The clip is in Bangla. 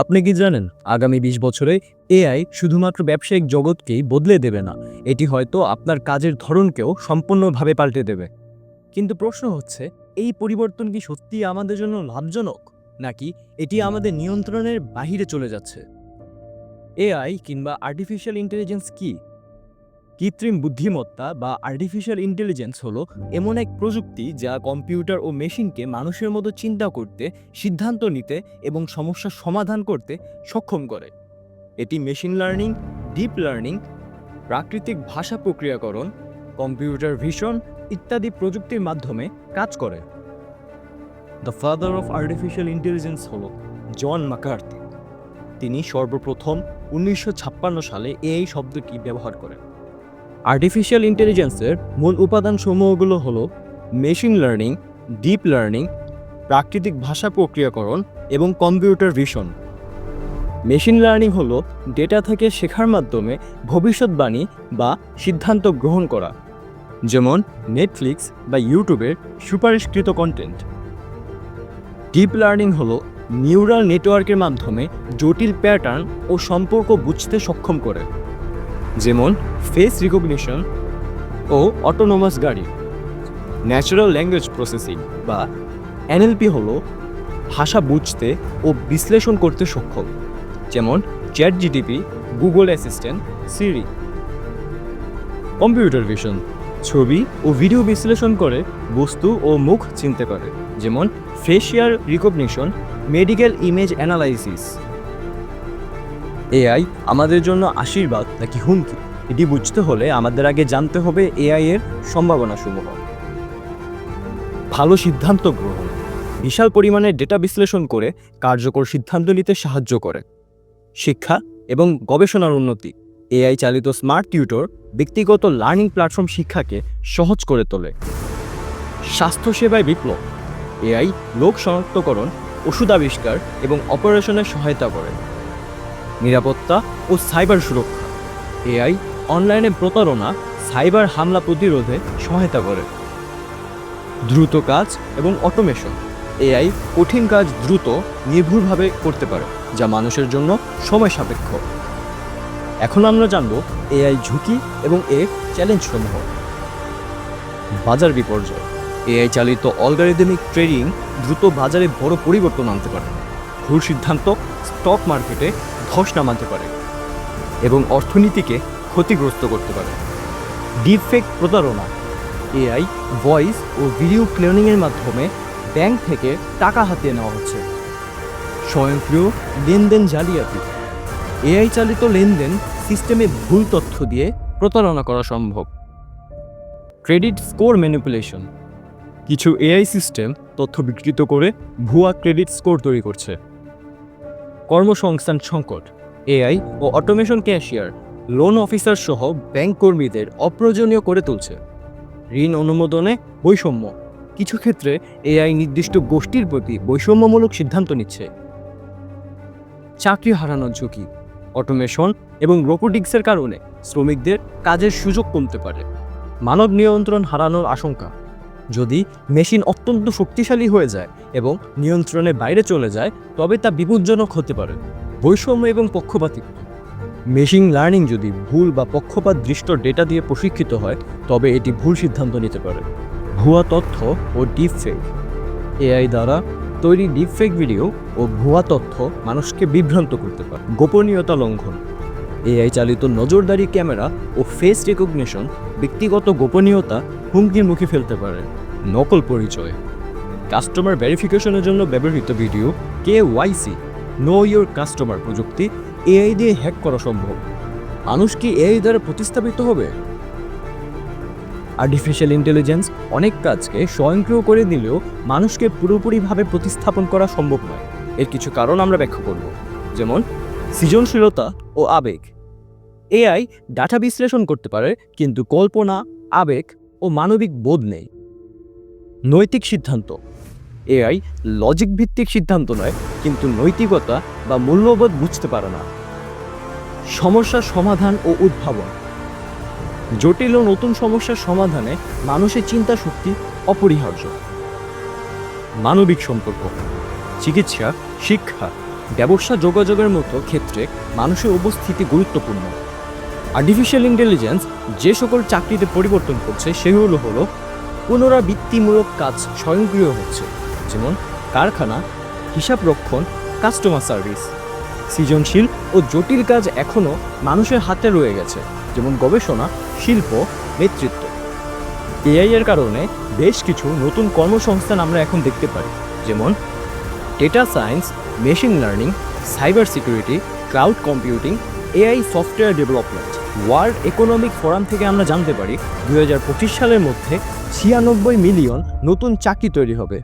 আপনি কি জানেন, আগামী বিশ বছরে এআই শুধুমাত্র ব্যবসায়িক জগৎকেই বদলে দেবে না, এটি হয়তো আপনার কাজের ধরনকেও সম্পূর্ণভাবে পাল্টে দেবে। কিন্তু প্রশ্ন হচ্ছে, এই পরিবর্তন কি সত্যিই আমাদের জন্য লাভজনক, নাকি এটি আমাদের নিয়ন্ত্রণের বাহিরে চলে যাচ্ছে? এআই কিংবা আর্টিফিশিয়াল ইন্টেলিজেন্স কি? কৃত্রিম বুদ্ধিমত্তা বা আর্টিফিশিয়াল ইন্টেলিজেন্স হলো এমন এক প্রযুক্তি যা কম্পিউটার ও মেশিনকে মানুষের মতো চিন্তা করতে, সিদ্ধান্ত নিতে এবং সমস্যার সমাধান করতে সক্ষম করে। এটি মেশিন লার্নিং ডিপ লার্নিং প্রাকৃতিক ভাষা প্রক্রিয়াকরণ, কম্পিউটার ভিশন ইত্যাদি প্রযুক্তির মাধ্যমে কাজ করে। The father of artificial intelligence হল জন মাকার্থি তিনি সর্বপ্রথম উনিশশো ছাপ্পান্ন সালে এই শব্দটি ব্যবহার করেন। আর্টিফিশিয়াল ইন্টেলিজেন্সের মূল উপাদানসমূহগুলো হলো মেশিন লার্নিং ডিপ লার্নিং প্রাকৃতিক ভাষা প্রক্রিয়াকরণ এবং কম্পিউটার ভিশন মেশিন লার্নিং হলো ডেটা থেকে শেখার মাধ্যমে ভবিষ্যৎবাণী বা সিদ্ধান্ত গ্রহণ করা, যেমন নেটফ্লিক্স বা ইউটিউবের সুপারিশকৃত কন্টেন্ট ডিপ লার্নিং হলো নিউরাল নেটওয়ার্কের মাধ্যমে জটিল প্যাটার্ন ও সম্পর্ক বুঝতে সক্ষম করে। যেমন ফেস রিকগনিশন ও অটোনোমাস গাড়ি ন্যাচারাল ল্যাঙ্গুয়েজ প্রসেসিং বা এনএলপি হলো ভাষা বুঝতে ও বিশ্লেষণ করতে সক্ষম, যেমন chat GDP Google assistant Siri computer vision ছবি ও ভিডিও বিশ্লেষণ করে বস্তু ও মুখ চিনতে পারে, যেমন facial recognition medical image analysis AI আমাদের জন্য আশীর্বাদ নাকি হুমকি? এটি বুঝতে হলে আমাদের আগে জানতে হবে এআই এর সম্ভাবনাসমূহ। ভালো সিদ্ধান্ত গ্রহণ। বিশাল পরিমাণে ডেটা বিশ্লেষণ করে কার্যকর সিদ্ধান্ত নিতে সাহায্য করে। শিক্ষা এবং গবেষণার উন্নতি। এআই চালিত স্মার্ট টিউটর ব্যক্তিগত লার্নিং প্ল্যাটফর্ম শিক্ষাকে সহজ করে তোলে। স্বাস্থ্যসেবায় বিপ্লব। এআই লোক শনাক্তকরণ ওষুধ আবিষ্কার এবং অপারেশনের সহায়তা করে। নিরাপত্তা ও সাইবার সুরক্ষা। এআই অনলাইনে প্রতারণা, সাইবার হামলা প্রতিরোধে সহায়তা করে। দ্রুত কাজ এবং অটোমেশন। এআই কঠিন কাজ দ্রুত, নির্ভুলভাবে করতে পারে, যা মানুষের জন্য সময় সাপেক্ষ। এখন আমরা জানব এআই ঝুঁকি এবং এর চ্যালেঞ্জসমূহ। বাজার বিপর্যয়। এআই চালিত অলগারিদমিক ট্রেডিং দ্রুত বাজারে বড় পরিবর্তন আনতে পারে। ভুল সিদ্ধান্ত স্টক মার্কেটে ধস নামাতে পারে এবং অর্থনীতিকে ক্ষতিগ্রস্ত করতে পারে। ডিপফেক প্রতারণা, এআই, ভয়েস ও ভিডিও ক্লোনিংয়ের মাধ্যমে ব্যাংক থেকে টাকা হাতিয়ে নেওয়া হচ্ছে। স্বয়ংক্রিয় লেনদেন জালিয়াতি, এআই চালিত লেনদেন সিস্টেমে ভুল তথ্য দিয়ে প্রতারণা করা সম্ভব। ক্রেডিট স্কোর ম্যানিপুলেশন, কিছু এআই সিস্টেম তথ্য বিকৃত করে ভুয়া ক্রেডিট স্কোর তৈরি করছে। কর্মসংস্থান সংকট, এআই ও অটোমেশন ক্যাশিয়ার, লোন অফিসার সহ ব্যাংক কর্মীদের অপ্রয়োজনীয় করে তুলছে। ঋণ অনুমোদনে বৈষম্য। কিছু ক্ষেত্রে এআই নির্দিষ্ট গোষ্ঠীর প্রতি বৈষম্যমূলক সিদ্ধান্ত নিচ্ছে। চাকরি হারানোর ঝুঁকি, অটোমেশন এবং রোবোটিক্সের কারণে শ্রমিকদের কাজের সুযোগ কমতে পারে। মানব নিয়ন্ত্রণ হারানোর আশঙ্কা। যদি মেশিন অত্যন্ত শক্তিশালী হয়ে যায় এবং নিয়ন্ত্রণের বাইরে চলে যায়, তবে তা বিপজ্জনক হতে পারে। বৈষম্য এবং পক্ষপাতিত্ব। মেশিন লার্নিং যদি ভুল বা পক্ষপাত দৃষ্ট ডেটা দিয়ে প্রশিক্ষিত হয়, তবে এটি ভুল সিদ্ধান্ত নিতে পারে। ভুয়া তথ্য ও ডিপফেক। এআই দ্বারা তৈরি ডিপফেক ভিডিও ও ভুয়া তথ্য মানুষকে বিভ্রান্ত করতে পারে। গোপনীয়তা লঙ্ঘন। এআই চালিত নজরদারি ক্যামেরা ও ফেস রেকগনিশন ব্যক্তিগত গোপনীয়তা হুমকির মুখে ফেলতে পারে। নকল পরিচয়। কাস্টমার ভেরিফিকেশনের জন্য ব্যবহৃত video, K YC know your customer প্রযুক্তি, এআই দিয়ে হ্যাক করা সম্ভব। মানুষ কি এআই দ্বারা প্রতিস্থাপিত হবে? আর্টিফিশিয়াল ইন্টেলিজেন্স অনেক কাজকে স্বয়ংক্রিয় করে দিলেও মানুষকে পুরোপুরিভাবে প্রতিস্থাপন করা সম্ভব নয়। এর কিছু কারণ আমরা ব্যাখ্যা করব। যেমন, সৃজনশীলতা ও আবেগ। এআই ডাটা বিশ্লেষণ করতে পারে, কিন্তু কল্পনা, আবেগ ও মানবিক বোধ নেই। নৈতিক সিদ্ধান্ত। এআই লজিক ভিত্তিক সিদ্ধান্ত নয়, কিন্তু নৈতিকতা বা মূল্যবোধ বুঝতে পারে না। সমস্যার সমাধান ও উদ্ভাবন। জটিল ও নতুন সমস্যার সমাধানে মানুষের চিন্তা শক্তি অপরিহার্য। মানবিক সম্পর্ক। চিকিৎসা, শিক্ষা, ব্যবসা যোগাযোগের মতো ক্ষেত্রে মানুষের উপস্থিতি গুরুত্বপূর্ণ। আর্টিফিশিয়াল ইন্টেলিজেন্স যে সকল চাকরিতে পরিবর্তন করছে, সেগুলো হলো পুনরাবৃত্তিমূলক কাজ স্বয়ংক্রিয় হচ্ছে, যেমন কারখানা, হিসাবরক্ষণ কাস্টমার সার্ভিস সৃজনশীল ও জটিল কাজ এখনও মানুষের হাতে রয়ে গেছে, যেমন গবেষণা, শিল্প, নেতৃত্ব। এআই এর কারণে বেশ কিছু নতুন কর্মসংস্থান আমরা এখন দেখতে পারি, যেমন data science machine learning cyber security cloud computing AI software development World Economic Forum থেকে আমরা জানতে পারি দু হাজার পঁচিশ সালের মধ্যে ছিয়ানব্বই মিলিয়ন নতুন চাকরি তৈরি হবে।